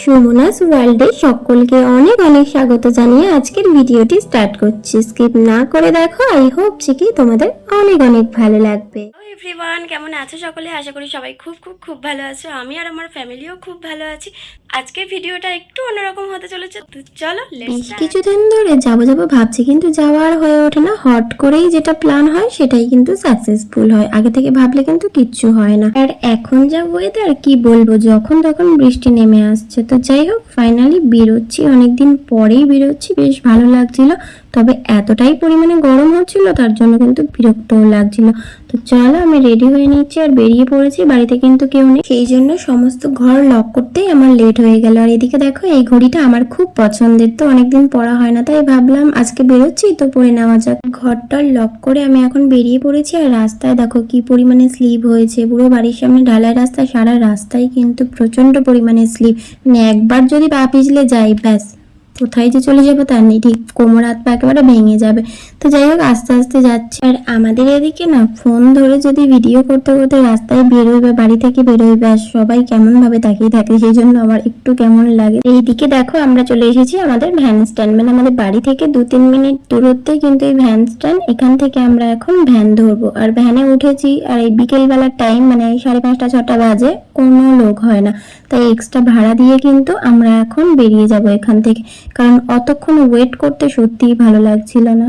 সুমনাস ওয়ার্ল্ডে সকলকে অনেক অনেক স্বাগত জানিয়ে আজকের ভিডিওটি স্টার্ট করছি। স্কিপ না করে দেখো, আই হোপ কি তোমাদের অনেক অনেক ভালো লাগবে। এভরিওয়ান কেমন আছো সকলে? আশা করি সবাই খুব খুব খুব ভালো আছো। আমি আর আমার ফ্যামিলিও খুব ভালো আছি। আজকের ভিডিওটা একটু অন্যরকম হতে চলেছে। চলো কিছুদিন ধরে যাব যাব ভাবছি কিন্তু যাওয়ার হয়ে ওঠে না। হট করেই যেটা প্ল্যান হয় সেটাই কিন্তু সাকসেসফুল হয়। আগে থেকে ভাবলে কিন্তু কিচ্ছু হয় না। আর এখন যা ওয়েদার কি বলব? যখন তখন বৃষ্টি নেমে আসছে। তো যাই হোক ফাইনালি বেরোচ্ছি। অনেকদিন পরেই বেরোচ্ছি। বেশ ভালো লাগছিল। তবে এতটাই পরিমাণে গরম হচ্ছিল তার জন্য কিন্তু বিরক্তও লাগছিল। চলো, আমি রেডি হয়ে নিচ্ছি আর বেরিয়ে পড়েছি, বাড়িতে কিন্তু কেউ নেই। সেই জন্য সমস্ত ঘর লক করতেই আমার লেট হয়ে গেল। আর এদিকে দেখো, এই ঘড়িটা আমার খুব পছন্দের তো, অনেকদিন পরা হয় না, তাই ভাবলাম আজকে বেরোচ্ছি তো পরে নেওয়া যাক। ঘরটা লক করে আমি এখন বেরিয়ে পড়েছি, আর রাস্তায় দেখো কি পরিমাণে স্লিপ হয়েছে। পুরো বাড়ির সামনে ঢালাই রাস্তা, সারা রাস্তায় কিন্তু প্রচণ্ড পরিমাণে স্লিপ মানে একবার যদি পা পিছলে যাই, ব্যাস। কোথায় যে চলে যাব তার নেই। ঠিক কোমর হাত পা একেবারে ভেঙে যাবে। তো যাই হোক, আস্তে আস্তে যাচ্ছে। আর আমাদের এদিকে না, ফোন ধরে যদি ভিডিও করতে করতে রাস্তায় বেরোই বা বাড়ি থেকে বেরোই ব্যাস সবাই কেমন ভাবে তাকিয়ে থাকে, সেই জন্য আমার একটু কেমন লাগে। এইদিকে দেখো, আমরা চলে এসেছি আমাদের ভ্যান স্ট্যান্ড মানে আমাদের বাড়ি থেকে দু তিন মিনিট দূরত্বে কিন্তু এই ভ্যান স্ট্যান্ড এখান থেকে আমরা এখন ভ্যান ধরবো। আর ভ্যানে উঠেছি, আর এই বিকেল বেলার টাইম মানে সাড়ে পাঁচটা, ছটা বাজে, কোনো লোক হয় না। তাই এক্সট্রা ভাড়া দিয়ে কিন্তু আমরা এখন বেরিয়ে যাব এখান থেকে। কারণ অতক্ষণ ওয়েট করতে সত্যিই ভালো লাগছিল না।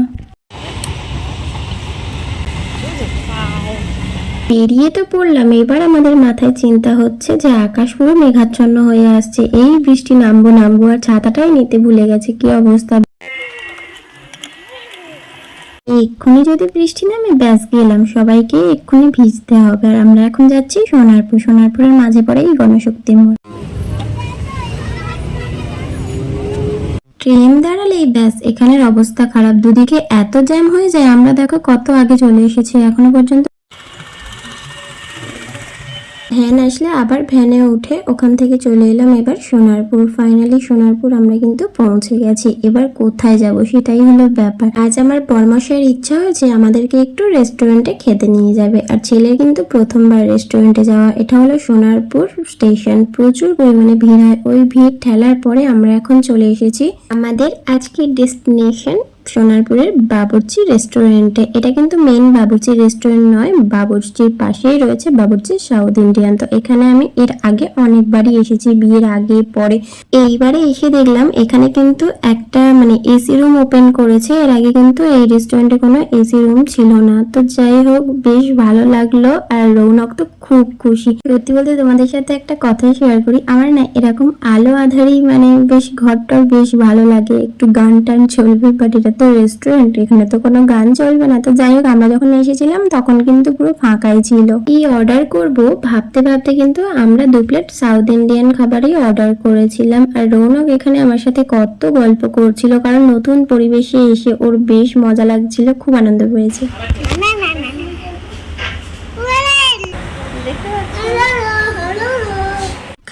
বেরিয়ে তো পড়লাম, এবার আমাদের মাথায় চিন্তা হচ্ছে যে আকাশ পুরো মেঘাচ্ছন্ন হয়ে আসছে। এই বৃষ্টি নামবো নামবো আর ছাতাটাই নিতে ভুলে গেছে, কি অবস্থা? এক্ষুনি যদি বৃষ্টি নামে ব্যাস গেলাম, সবাইকে এক্ষুনি ভিজতে হবে। আর আমরা এখন যাচ্ছি সোনারপুর। সোনারপুরের মাঝে পড়ে এই গণশক্তি মোড়। ট্রেন দাঁড়ালেই ব্যাস, এখানের অবস্থা খারাপ। দুদিকে এত জ্যাম হয়ে যায়, আমরা দেখো কত আগে চলে এসেছি, এখনও পর্যন্ত ভ্যান আসলে আবার ভ্যানে উঠে ওখান থেকে চলে এলাম। এবার সোনারপুর ফাইনালি সোনারপুর আমরা কিন্তু পৌঁছে গেছি। এবার কোথায় যাব সেটাই হলো ব্যাপার। আজ আমার পরমাশয়ের ইচ্ছা হয়েছে আমাদেরকে একটু রেস্টুরেন্টে খেতে নিয়ে যাবে। আর ছেলের কিন্তু প্রথমবার রেস্টুরেন্টে যাওয়া। এটা হলো সোনারপুর স্টেশন প্রচুর পরিমাণে ভিড় হয়। ওই ভিড় ঠেলার পরে আমরা এখন চলে এসেছি। আমাদের আজকের ডেস্টিনেশন সোনারপুরের বাবুর্চি রেস্টুরেন্টে। এটা কিন্তু মেইন বাবুর্চি রেস্টুরেন্ট নয়, বাবুর্চির পাশেই রয়েছে বাবুর্চি সাউথ ইন্ডিয়ান তো এখানে আমি এর আগে অনেকবারই এসেছি, বিয়ের আগে, পরে। এইবারে এসে দেখলাম এখানে কিন্তু একটা মানে এসি রুম ওপেন করেছে। এর আগে কিন্তু এই রেস্টুরেন্টে কোনো এসি রুম ছিল না। তো যাই হোক, বেশ ভালো লাগল আর রৌনক তো খুব খুশি। সত্যি বলতে তোমাদের সাথে একটা কথা শেয়ার করি। আমার না এরকম আলো আধারি মানে বেশ ঘরটার বেশ ভালো লাগে। একটু গান টান চলবে বাট এটা তো রেস্টুরেন্ট এখানে তো কোনো গান চলবে না। তো যাই হোক, আমরা যখন এসেছিলাম, তখন কিন্তু পুরো ফাঁকাই ছিল। কি অর্ডার করব, ভাবতে ভাবতে কিন্তু আমরা দু প্লেট সাউথ ইন্ডিয়ান খাবারই অর্ডার করেছিলাম। আর রৌনক এখানে আমার সাথে কত গল্প করছিল, কারণ নতুন পরিবেশে এসে ওর বেশ মজা লাগছিল, খুব আনন্দ পেয়েছে।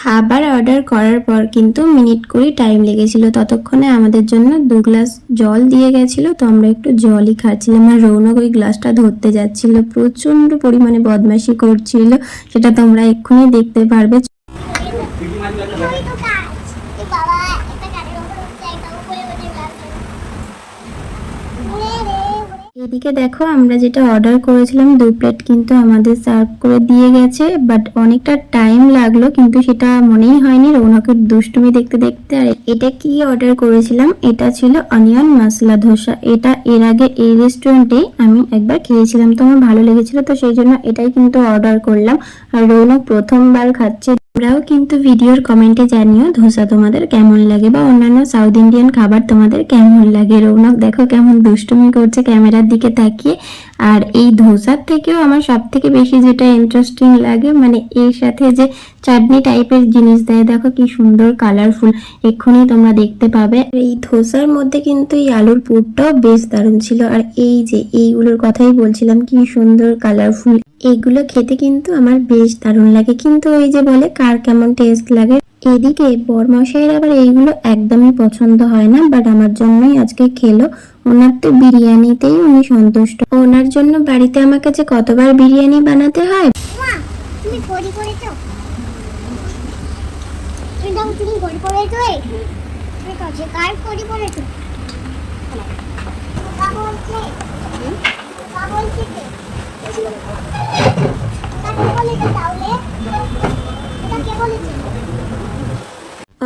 খাবার অর্ডার করার পর কিন্তু মিনিট কুড়ি টাইম লেগেছিল। ততক্ষণে আমাদের জন্য দু গ্লাস জল দিয়ে গেছিল। তো আমরা একটু জলই খাচ্ছিলাম আর রৌনক ওই গ্লাসটা ধরতে যাচ্ছিল। প্রচণ্ড পরিমাণে বদমাশি করছিল। সেটা তোমরা এক্ষুনি দেখতে পারবে। এদিকে দেখো, আমরা যেটা অর্ডার করেছিলাম, দু প্লেট কিন্তু আমাদের সার্ভ করে দিয়ে গেছে বাট অনেকটা টাইম লাগল, কিন্তু সেটা মনেই হয়নি। রৌনকের দুষ্টুমি দেখতে দেখতে আর এটা কি অর্ডার করেছিলাম? এটা ছিল অনিয়ন মশলা ধোসা। এটা এর আগে এই রেস্টুরেন্টে আমি একবার খেয়েছিলাম। তো আমার ভালো লেগেছিল, তো সেই জন্য এটাই কিন্তু অর্ডার করলাম। আর রৌনক প্রথমবার খাচ্ছে। তোমরাও কিন্তু ভিডিওর কমেন্টে জানিও ধোসা তোমাদের কেমন লাগে বা অন্যান্য সাউথ ইন্ডিয়ান খাবার তোমাদের কেমন লাগে। রৌনক, দেখো কেমন দুষ্টুমি করছে ক্যামেরার দিকে তাকিয়ে। আর এই ধোসার থেকেও আমার সব থেকে বেশি যেটা ইন্টারেস্টিং লাগে মানে এর সাথে যে চাটনি টাইপের জিনিস দেয়, দেখো কি সুন্দর কালারফুল এক্ষুনি তোমরা দেখতে পাবে। এই ধোসার মধ্যে কিন্তু এই আলুর পুরটাও বেশ দারুণ ছিল। আর এই যে এইগুলোর কথাই বলছিলাম, কি সুন্দর কালারফুল এগুলো খেতে কিন্তু আমার বেশ দারুণ লাগে। কিন্তু ওই যে বলে কার কেমন টেস্ট লাগে? এদিকে বরমশাইয়ের আবার এইগুলো একদমই পছন্দ হয় না বাট আমার জন্যই আজকে খেলো। ওনার তো বিরিয়ানিতেই উনি সন্তুষ্ট। ওনার জন্য বাড়িতে আমাকে যে কতবার বিরিয়ানি বানাতে হয়? তুমি 你。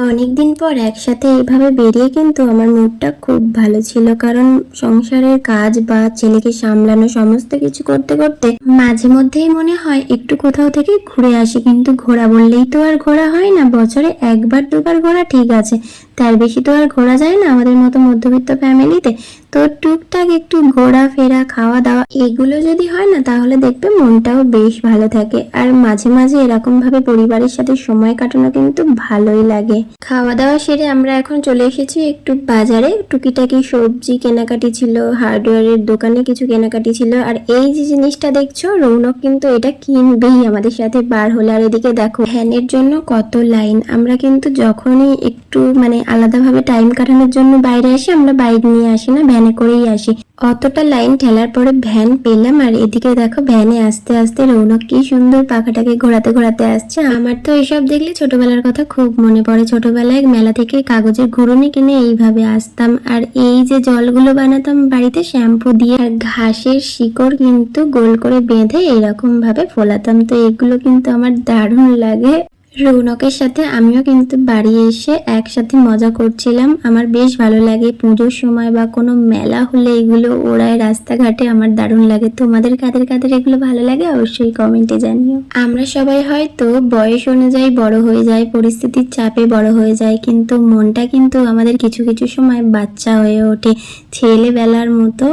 অনেকদিন পর একসাথে এইভাবে বেরিয়ে কিন্তু আমার মুডটা খুব ভালো ছিল। কারণ সংসারের কাজ বা ছেলেকে সামলানো সমস্ত কিছু করতে করতে মাঝে মধ্যেই মনে হয় একটু কোথাও থেকে ঘুরে আসি। কিন্তু ঘোরা বললেই তো আর ঘোরা হয় না। বছরে একবার, দুবার ঘোরা ঠিক আছে। তার বেশি তো আর ঘোরা যায় না আমাদের মতো মধ্যবিত্ত ফ্যামিলিতে তো টুকটাক একটু ঘোরা ফেরা, খাওয়া দাওয়া এগুলো যদি হয় না, তাহলে দেখবে মনটাও বেশ ভালো থাকে। আর মাঝে মাঝে এরকম ভাবে পরিবারের সাথে সময় কাটানো কিন্তু ভালোই লাগে। খাওয়া দাওয়া সেরে আমরা এখন চলে এসেছি একটু বাজারে। টুকিটাকি সবজি কেনাকাটি ছিল, হার্ডওয়্যারের দোকানে কিছু কেনাকাটি ছিল। আর এই যে জিনিসটা দেখছ, রৌনক কিন্তু এটা কিনবেই আমাদের সাথে বার হলে। আর এদিকে দেখো, ভ্যানের জন্য কত লাইন। আমরা কিন্তু যখনই একটু মানে আলাদাভাবে টাইম কাটানোর জন্য বাইরে আসি, আমরা বাইক নিয়ে আসি না, ভ্যানে করেই আসি। অতটা লাইন ঠেলার পরে ভ্যান পেলাম, আর এদিকে দেখো ভ্যানে আস্তে আস্তে রৌনক কি সুন্দর পাখাটাকে ঘোরাতে ঘোরাতে আসছে। আমার তো এসব দেখলে ছোটবেলার কথা খুব মনে পড়ে। ছোটবেলায় মেলা থেকে কাগজের ঘুরুনি কিনে এইভাবে আসতাম, আর এই যে জলগুলো বানাতাম বাড়িতে শ্যাম্পু দিয়ে, আর ঘাসের শিকড় কিন্তু গোল করে বেঁধে এরকম ভাবে ফোলাতাম। তো এগুলো কিন্তু আমার দারুণ লাগে। রৌনকের সাথে আমিও কিন্তু বাড়ি এসে একসাথে মজা করছিলাম। আমার বেশ ভালো লাগে পুজোর সময় বা কোনো মেলা হলে এগুলো ওড়ায়, রাস্তাঘাটে আমার দারুণ লাগে। তোমাদের কাদের কাদের এগুলো ভালো লাগে অবশ্যই কমেন্টে জানিও। আমরা সবাই হয়তো বয়স অনুযায়ী বড় হয়ে যায় পরিস্থিতির চাপে বড় হয়ে যায় কিন্তু মনটা কিন্তু আমাদের কিছু কিছু সময় বাচ্চা হয়ে ওঠে। ছেলেবেলার মতো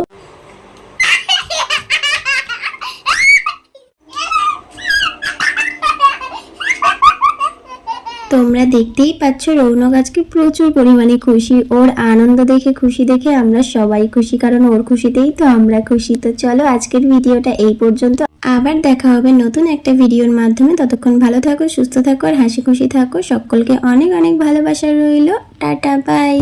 তোমরা দেখতেই পাচ্ছ রৌনক আজকে প্রচুর পরিমাণে খুশি। ওর আনন্দ দেখে, খুশি দেখে আমরা সবাই খুশি, কারণ ওর খুশিতেই তো আমরা খুশি। তো চলো আজকের ভিডিওটা এই পর্যন্ত। আবার দেখা হবে নতুন একটা ভিডিওর মাধ্যমে। ততক্ষণ ভালো থাকো, সুস্থ থাকো, আর হাসি খুশি থাকো। সকলকে অনেক অনেক ভালোবাসা রইল। Tata bye